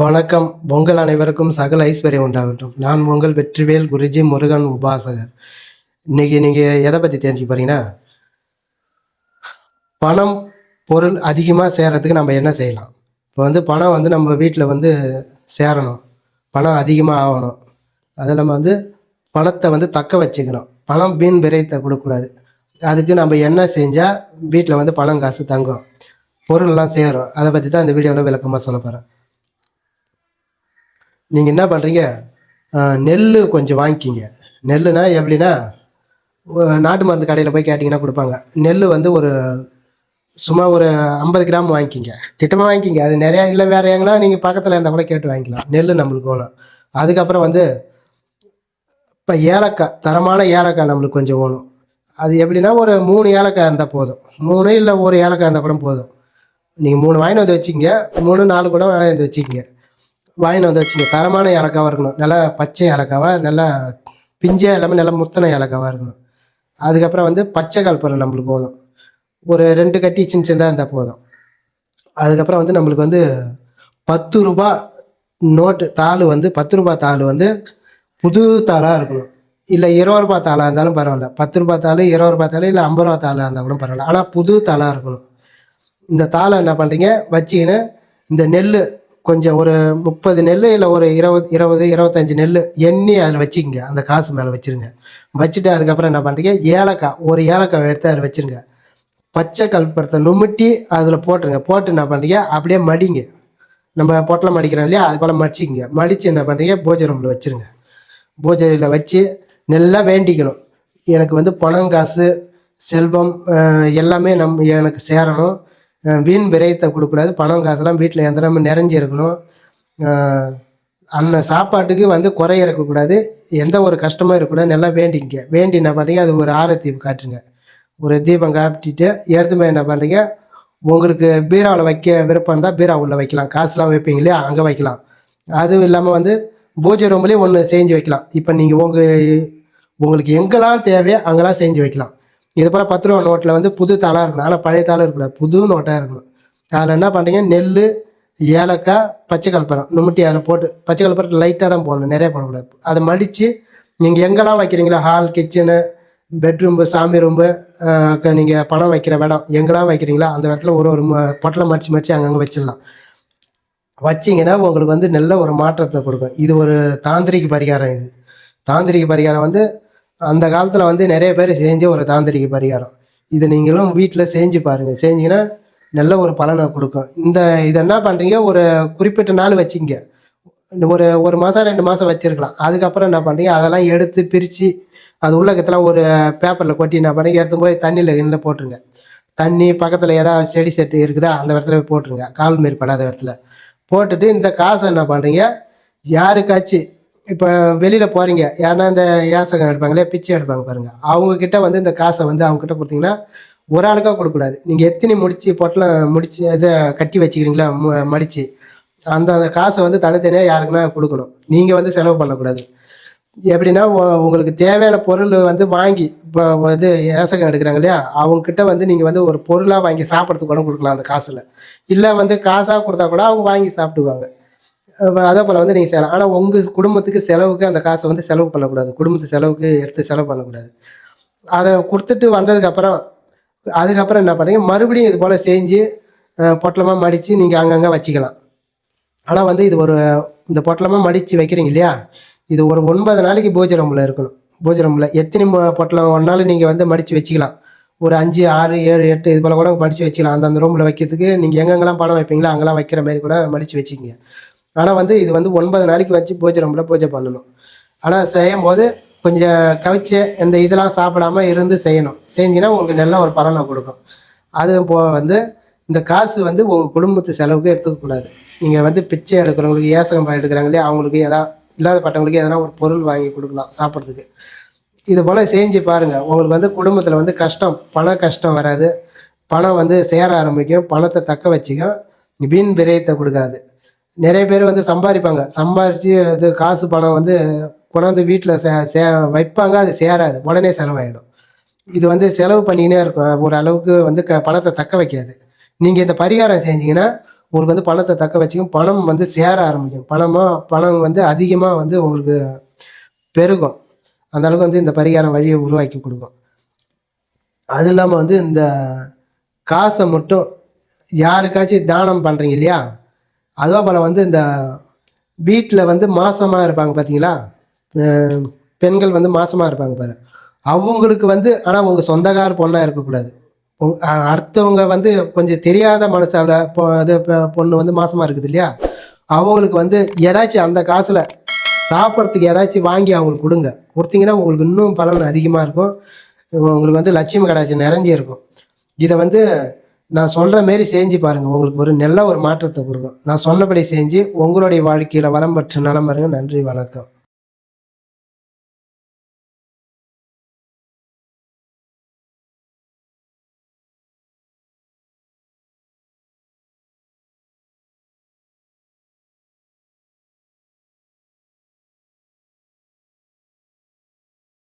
வணக்கம். உங்கள் அனைவருக்கும் சகல ஐஸ்வர்யம் உண்டாகட்டும். நான் உங்கள் வெற்றிவேல் குருஜி முருகன் உபாசகர். இன்னைக்கு நீங்கள் எதை பற்றி தெரிஞ்சுக்க போறீங்கன்னா பணம் பொருள் அதிகமாக சேர்கிறதுக்கு நம்ம என்ன செய்யலாம்? இப்போ வந்து பணம் வந்து நம்ம வீட்டில் வந்து சேரணும். பணம் அதிகமாக ஆகணும். அது நம்ம வந்து பணத்தை வந்து தக்க வச்சுக்கணும். பணம் வீண் விரைத்தை கொடுக்கக்கூடாது. அதுக்கு நம்ம என்ன செஞ்சால் வீட்டில் வந்து பணம் காசு தங்கும். பொருள்லாம் சேரும். அதை பற்றி தான் இந்த வீடியோவில் விளக்கமாக சொல்ல போகிறேன் நீங்கள் என்ன பண்ணுறீங்க நெல் கொஞ்சம் வாங்கிக்கிங்க. நெல்லுனா எப்படின்னா நாட்டு மருந்து கடையில் போய் கேட்டிங்கன்னா கொடுப்பாங்க. நெல் வந்து ஒரு சும்மா ஒரு ஐம்பது கிராம் வாங்கிக்கிங்க. திட்டமாக வாங்கிக்கிங்க. அது நிறையா இல்லை வேறு எங்கன்னா நீங்கள் பக்கத்தில் இருந்தால் கூட கேட்டு வாங்கிக்கலாம். நெல் நம்மளுக்கு வேணும். அதுக்கப்புறம் வந்து இப்போ ஏலக்காய் தரமான ஏலக்காய் நம்மளுக்கு கொஞ்சம் வேணும். அது எப்படின்னா ஒரு மூணு ஏலக்காய் இருந்தால் போதும். மூணு இல்லை ஒரு ஏலக்காய் இருந்தால் கூட போதும். நீங்கள் மூணு வாங்கிட்டு வந்து வச்சுக்கிங்க. மூணு நாலு கூட வாங்கி வந்து வச்சுக்கிங்க. வாங்கிட்டு வந்து வச்சுங்க தரமான ஏலக்காவாக இருக்கணும். நல்லா பச்சை ஏலக்காவாக நல்லா பிஞ்சே எல்லாமே நல்லா முத்தன ஏலக்காவாக இருக்கணும். அதுக்கப்புறம் வந்து பச்சை கல்பரம் நம்மளுக்கு வேணும். ஒரு ரெண்டு கட்டி சின்ன சின்னதாக இருந்தால் போதும். அதுக்கப்புறம் வந்து நம்மளுக்கு வந்து பத்து ரூபா நோட்டு தாள் வந்து பத்து ரூபா தாள் வந்து புது தாளாக இருக்கணும். இல்லை இருபது ரூபா தாளாக இருந்தாலும் பரவாயில்ல. பத்து ரூபா தாள் இருபது ரூபா தாள் இல்லை ஐம்பது ரூபா தாளாக இருந்தால் கூட பரவாயில்ல. ஆனால் புது தாளாக இருக்கணும். இந்த தாளை என்ன பண்ணுறீங்க வச்சிக்கின்னு இந்த நெல் கொஞ்சம் ஒரு முப்பது நெல் இல்லை ஒரு இருபது இருபது இருபத்தஞ்சி நெல் எண்ணி அதில் வச்சுக்கங்க. அந்த காசு மேலே வச்சிருங்க. வச்சுட்டு அதுக்கப்புறம் என்ன பண்ணுறீங்க ஏலக்காய் ஒரு ஏலக்காய் எடுத்து அதில் வச்சிருங்க. பச்சை கல்பரத்தை நுமிட்டி அதில் போட்டுருங்க. போட்டு என்ன பண்ணுறீங்க அப்படியே மடிங்க. நம்ம பொட்டலை மடிக்கிறோம் இல்லையா? அது போல் மடிச்சிக்கங்க. மடித்து என்ன பண்ணுறீங்க பூஜை ரூமில் வச்சுருங்க. பூஜையில் வச்சு நல்லா வேண்டிக்கணும். எனக்கு வந்து பணம் காசு செல்வம் எல்லாமே நம் எனக்கு சேரணும். வீண் விரயத்தை கொடுக்கக்கூடாது. பணம் காசுலாம் வீட்டில் எந்த நிறைஞ்சிருக்கணும் நிறைஞ்சி இருக்கணும். அன்ன சாப்பாட்டுக்கு வந்து குறை இருக்கக்கூடாது எந்த ஒரு கஷ்டமும் இருக்கக்கூடாது. நல்லா வேண்டிங்க. வேண்டி என்ன பண்ணுறீங்க அது ஒரு ஆரத்தி காட்டுங்க. ஒரு தீபம் காட்டிட்டு எடுத்துமே என்ன பண்ணுறீங்க உங்களுக்கு பீராவில் வைக்க விருப்பம் இருந்தால் பீரா உள்ளே வைக்கலாம். காசுலாம் வைப்பீங்க இல்லையா? அங்கே வைக்கலாம். அதுவும் இல்லாமல் வந்து பூஜை ரூம்லேயும் ஒன்று செஞ்சு வைக்கலாம். இப்போ நீங்கள் உங்கள் உங்களுக்கு எங்கெல்லாம் தேவையோ அங்கெல்லாம் செஞ்சு வைக்கலாம். இது போல் பத்து ரூபா நோட்டில் வந்து புது தாளாக இருக்கணும். ஆனால் பழைய தாளும் இருக்கக்கூடாது புது நோட்டாக இருக்கணும். அதில் என்ன பண்ணுறீங்க நெல் ஏலக்காய் பச்சை கலப்பரம் நுமிட்டி அதில் போட்டு பச்சை கலப்பரம் லைட்டாக தான் போடணும் நிறைய போடக்கூடாது. அதை மடித்து நீங்கள் எங்கெல்லாம் வைக்கிறீங்களோ ஹால் கிச்சனு பெட்ரூம்பு சாமி ரூம்பு நீங்கள் பணம் வைக்கிற இடம் எங்கெல்லாம் வைக்கிறீங்களோ அந்த இடத்துல ஒரு ஒரு பொட்டலை பொட்டலம் மடித்து மடித்து அங்கங்கே வச்சிடலாம். வச்சிங்கன்னா உங்களுக்கு வந்து நல்ல ஒரு மாற்றத்தை கொடுக்கும். இது ஒரு தாந்திரிக பரிகாரம் இது. தாந்திரிக பரிகாரம் வந்து அந்த காலத்தில் வந்து நிறைய பேர் செஞ்ச ஒரு தாந்திரிக பரிகாரம். இதை நீங்களும் வீட்டில் செஞ்சு பாருங்கள் செஞ்சிங்கன்னா நல்ல ஒரு பலனை கொடுக்கும். இந்த இதை என்ன பண்ணுறீங்க ஒரு குறிப்பிட்ட நாள் வச்சுங்க. ஒரு ஒரு மாதம் ரெண்டு மாதம் வச்சுருக்கலாம். அதுக்கப்புறம் என்ன பண்ணுறீங்க அதெல்லாம் எடுத்து பிரித்து அது உள்ளக்கத்தெல்லாம் ஒரு பேப்பரில் கொட்டி என்ன பண்ணுறீங்க எடுத்து போய் தண்ணியில் கிண்ணில் போட்டுருங்க. தண்ணி பக்கத்தில் ஏதாவது செடி செட்டு இருக்குதா? அந்த இடத்துல போய் போட்டுருங்க. கால் மாரி படாத இடத்துல. போட்டுட்டு இந்த காசை என்ன பண்ணுறீங்க யாருக்காச்சும் இப்போ வெளியில் போகிறீங்க யாருன்னா இந்த யாசகம் எடுப்பாங்களே பிச்சை எடுப்பாங்க பாருங்க. அவங்க கிட்ட வந்து இந்த காசை வந்து அவங்க கிட்ட கொடுத்தீங்கன்னா ஒரு ஆளுக்காக கொடுக்கக்கூடாது. நீங்கள் எத்தனை முடிச்சு பொட்டலம் முடிச்சு இதை கட்டி வச்சுக்கிறீங்களா மு- மடிச்சு அந்த அந்த காசை வந்து தனித்தனியாக யாருக்குன்னா கொடுக்கணும். நீங்கள் வந்து செலவு பண்ணக்கூடாது. எப்படின்னா உங்களுக்கு தேவையான பொருள் வந்து வாங்கி இப்போ இது ஏசகம் எடுக்கிறாங்க இல்லையா அவங்க கிட்ட வந்து நீங்கள் வந்து ஒரு பொருளாக வாங்கி சாப்பிட்றதுக்கு கூட கொடுக்கலாம் அந்த காசில். இல்லை வந்து காசாக கொடுத்தா கூட அவங்க வாங்கி சாப்பிடுவாங்க. அதே போல் வந்து நீங்கள் செய்யலாம். ஆனால் உங்கள் குடும்பத்துக்கு செலவுக்கு அந்த காசை வந்து செலவு பண்ணக்கூடாது. குடும்பத்து செலவுக்கு எடுத்து செலவு பண்ணக்கூடாது. அதை கொடுத்துட்டு வந்ததுக்கப்புறம் அதுக்கப்புறம் என்ன பண்ணுறீங்க மறுபடியும் இது போல் செஞ்சு பொட்டலமாக மடித்து நீங்கள் அங்கங்கே வச்சுக்கலாம். ஆனால் வந்து இது ஒரு இந்த பொட்டலமாக மடித்து வைக்கிறீங்க இல்லையா? இது ஒரு ஒன்பது நாளைக்கு பூஜை ரூமில் இருக்கணும். பூஜை ரூமில். எத்தனை பொட்டலம் ஒரு நாள் நீங்கள் வந்து மடித்து வச்சுக்கலாம். ஒரு அஞ்சு ஆறு ஏழு எட்டு இது போல் கூட மடித்து வச்சுக்கலாம். அந்தந்த ரூமில் வைக்கிறதுக்கு நீங்கள் எங்கெங்கெல்லாம் பணம் வைப்பீங்களோ அங்கெல்லாம் வைக்கிற மாதிரி கூட மடித்து வச்சுக்கிங்க. ஆனால் வந்து இது வந்து ஒன்பது நாளைக்கு வச்சு பூஜை நம்மள பூஜை பண்ணணும். ஆனால் செய்யும் போது கொஞ்சம் கவிச்சு இந்த இதெல்லாம் சாப்பிடாம இருந்து செய்யணும். செஞ்சீங்கன்னா உங்களுக்கு நல்ல ஒரு பலனை கொடுக்கும். அது போ வந்து இந்த காசு வந்து உங்கள் குடும்பத்து செலவுக்கு எடுத்துக்கக்கூடாது நீங்கள் வந்து பிச்சை எடுக்கிறவங்களுக்கு ஏசகம் எடுக்கிறாங்களே அவங்களுக்கு எதா இல்லாதப்பட்டவங்களுக்கு எதனா ஒரு பொருள் வாங்கி கொடுக்கலாம் சாப்பிட்றதுக்கு. இது போல் செஞ்சு பாருங்கள் உங்களுக்கு வந்து குடும்பத்தில் வந்து கஷ்டம் பண கஷ்டம் வராது. பணம் வந்து சேர ஆரம்பிக்கும். பணத்தை தக்க வச்சுக்கும். வீண் விரயத்தை கொடுக்காது. நிறைய பேர் வந்து சம்பாதிப்பாங்க. சம்பாரித்து இது காசு பணம் வந்து கொண்டாந்து வீட்டில் சே சே வைப்பாங்க அது சேராது. உடனே செலவாயிடும். இது வந்து செலவு பண்ணினே இருக்கும் ஒரு அளவுக்கு வந்து க பணத்தை தக்க வைக்காது. நீங்கள் இந்த பரிகாரம் செஞ்சீங்கன்னா உங்களுக்கு வந்து பணத்தை தக்க வச்சுக்கும் பணம் வந்து சேர ஆரம்பிக்கும். பணமாக பணம் வந்து அதிகமாக வந்து உங்களுக்கு பெருகும். அந்த அளவுக்கு வந்து இந்த பரிகாரம் வழியை உருவாக்கி கொடுக்கும். அது இல்லாமல் வந்து இந்த காசை மட்டும் யாருக்காச்சும் தானம் பண்ணுறீங்க இல்லையா? அதுவா போல் வந்து இந்த வீட்டில் வந்து மாசமாக இருப்பாங்க பார்த்தீங்களா பெண்கள் வந்து மாசமாக இருப்பாங்க பாரு. அவங்களுக்கு வந்து ஆனால் உங்கள் சொந்தக்கார பொண்ணாக இருக்கக்கூடாது. அடுத்தவங்க வந்து கொஞ்சம் தெரியாத மனசால அது பொண்ணு வந்து மாசமாக இருக்குது இல்லையா? அவங்களுக்கு வந்து ஏதாச்சும் அந்த காசில் சாப்பிட்றதுக்கு ஏதாச்சும் வாங்கி அவங்களுக்கு கொடுங்க. கொடுத்தீங்கன்னா உங்களுக்கு இன்னும் பலன் அதிகமாக இருக்கும். உங்களுக்கு வந்து லட்சுமி கடாச்சி நிறைஞ்சி இருக்கும் இதை வந்து நான் சொல்கிற மாரி செஞ்சு பாருங்கள் உங்களுக்கு ஒரு நல்ல ஒரு மாற்றத்தை கொடுக்கும். நான் சொன்னபடி செஞ்சு உங்களுடைய வாழ்க்கையில் வளம் பெற்று நலம் பாருங்கள் நன்றி வணக்கம்.